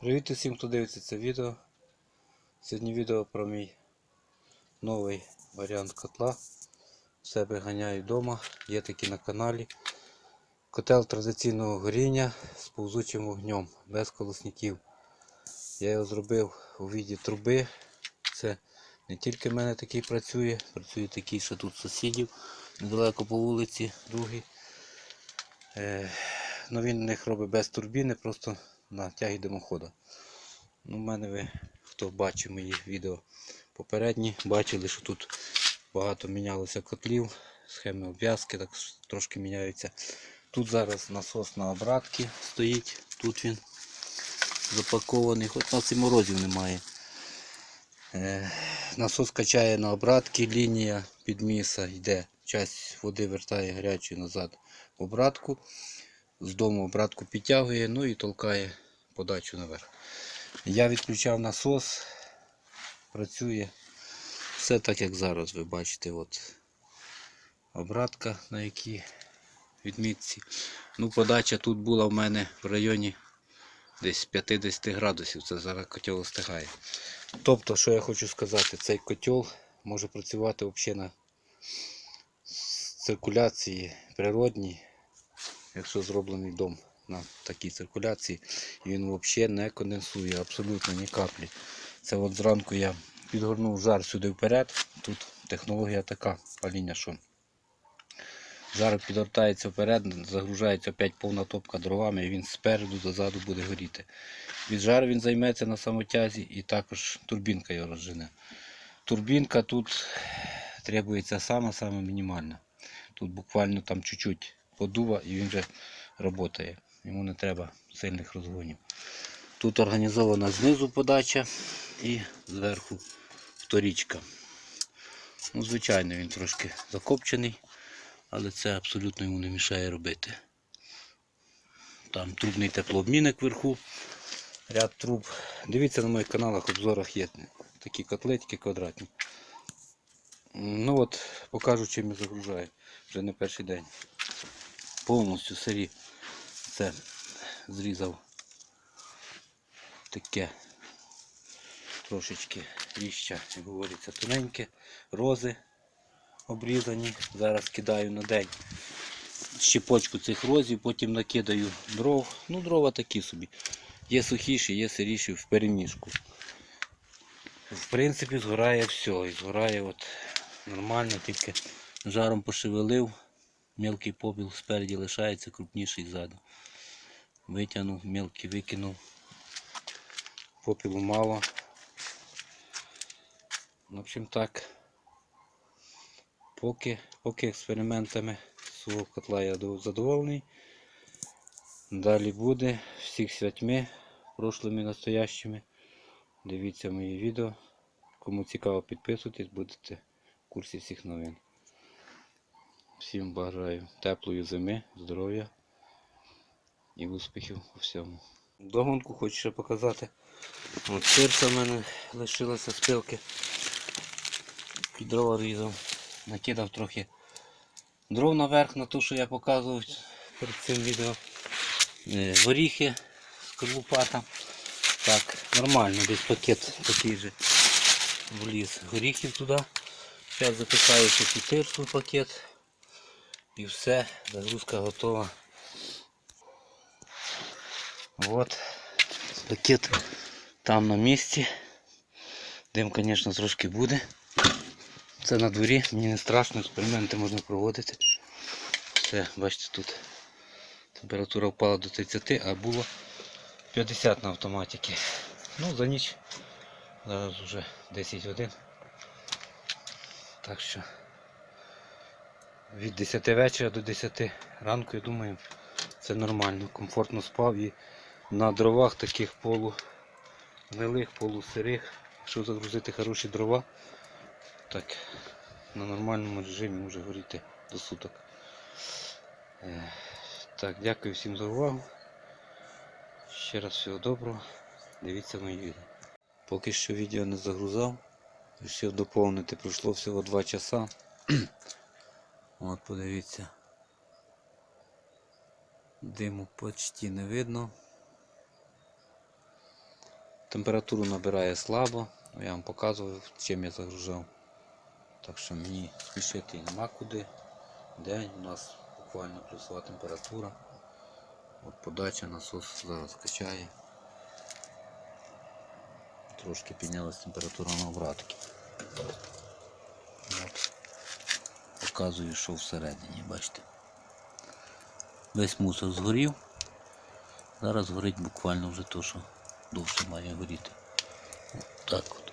Привіт усім, хто дивиться це відео. Сьогодні відео про мій новий варіант котла. В себе ганяю вдома, є такі на каналі. Котел традиційного горіння з повзучим вогнем, без колосників. Я його зробив у віді труби. Це не тільки в мене такий працює, працює такий, що тут сусідів, недалеко по вулиці, другий. Е, ну він них робить без турбіни, просто на тягі димохода. Ну, в мене ви, хто бачив мої відео попередні, бачили, що тут багато мінялося котлів, схеми обв'язки так трошки міняються. Тут зараз насос на обратки стоїть, тут він запакований, хоч нас і морозів немає. Е, насос качає на обратки, лінія підміса йде, часть води вертає гарячою назад в обратку з дому обратку підтягує, ну і толкає подачу наверх. Я відключав насос, працює все так, як зараз ви бачите. От обратка на якій відмітці. Ну, подача тут була в мене в районі десь 50 градусів. Це зараз котел остигає. Тобто, що я хочу сказати, цей котел може працювати взагалі на циркуляції природній якщо зроблений дом на такій циркуляції, він взагалі не конденсує абсолютно ні каплі. Це от зранку я підгорнув жар сюди вперед. Тут технологія така паління, що жар підгортається вперед, загружається опять повна топка дровами, і він спереду дозаду буде горіти. Від жару він займеться на самотязі і також турбінка його розжене. Турбінка тут требується сама-сама мінімальна. Тут буквально там чуть-чуть подува і він вже працює. Йому не треба сильних розгонів. Тут організована знизу подача і зверху вторічка. Ну, Звичайно, він трошки закопчений, але це абсолютно йому не мішає робити. Там трубний теплообмінник вверху, ряд труб. Дивіться на моїх каналах, обзорах є такі котлетки квадратні. Ну от, покажу, чим я загружаю вже не перший день повністю сирі. Це зрізав таке трошечки ліща, як говориться, тоненьке, рози обрізані. Зараз кидаю на день щепочку цих розів, потім накидаю дров. Ну, дрова такі собі. Є сухіші, є сиріші в переміжку. В принципі, згорає все. І згорає от нормально, тільки жаром пошевелив. Мелкий попіл спереді лишається, крупніший ззаду. Витягнув, мелкий викинув. Попілу мало. В общем так. Поки, поки експериментами свого котла я задоволений. Далі буде всіх святьми, прошлими настоящими. Дивіться мої відео. Кому цікаво підписуйтесь, будете в курсі всіх новин. Всім бажаю теплої зими, здоров'я і успіхів у всьому. Догонку хочу ще показати. От сирця в мене лишилося з пилки. Під дрова різав. Накидав трохи дров наверх на те, що я показував перед цим відео. Е, Горіхи, скорлупата. Так, нормально, десь пакет такий же вліз горіхів туди. Зараз запихаю ще тирсу пакет. І все, загрузка готова. От, пакет там на місці. Дим, звісно, трошки буде. Це на дворі, мені не страшно, експерименти можна проводити. Все, бачите, тут температура впала до 30, а було 50 на автоматиці. Ну, за ніч. Зараз вже 10 годин. Так що від 10 вечора до 10 ранку, я думаю, це нормально, комфортно спав і на дровах таких полу гнилих, полусирих, якщо загрузити хороші дрова, так на нормальному режимі може горіти до суток. Е, Так, дякую всім за увагу. Ще раз всього доброго. Дивіться мої відео. Поки що відео не загрузав. Вирішив доповнити, пройшло всього 2 часа. От подивіться. Диму почти не видно. Температуру набирає слабо. Я вам показував, чим я загружав. Так що мені спішити нема куди. День у нас буквально плюсова температура. От подача насос зараз качає. Трошки піднялась температура на обратки. От. Показую, що всередині, бачите. Весь мусор згорів. Зараз горить буквально вже то, що довше має горіти. Так от.